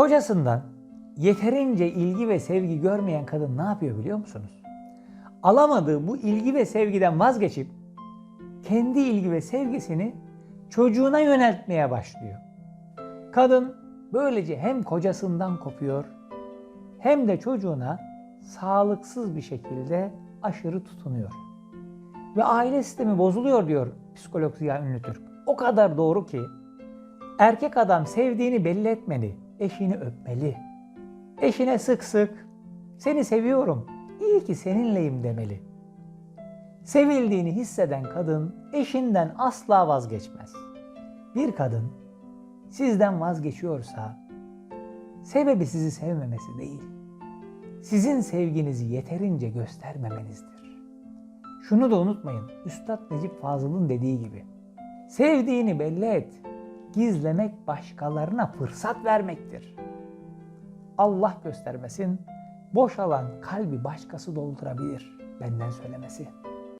Kocasından yeterince ilgi ve sevgi görmeyen kadın ne yapıyor biliyor musunuz? Alamadığı bu ilgi ve sevgiden vazgeçip kendi ilgi ve sevgisini çocuğuna yöneltmeye başlıyor. Kadın böylece hem kocasından kopuyor hem de çocuğuna sağlıksız bir şekilde aşırı tutunuyor. Ve aile sistemi bozuluyor diyor psikolog Ziya Ünlütürk. O kadar doğru ki erkek adam sevdiğini belli etmeli, eşini öpmeli. Eşine sık sık seni seviyorum, iyi ki seninleyim demeli. Sevildiğini hisseden kadın eşinden asla vazgeçmez. Bir kadın sizden vazgeçiyorsa sebebi sizi sevmemesi değil, sizin sevginizi yeterince göstermemenizdir. Şunu da unutmayın, Üstad Necip Fazıl'ın dediği gibi, sevdiğini belli et, gizlemek başkalarına fırsat vermektir. Allah göstermesin, boşalan kalbi başkası doldurabilir benden söylemesi.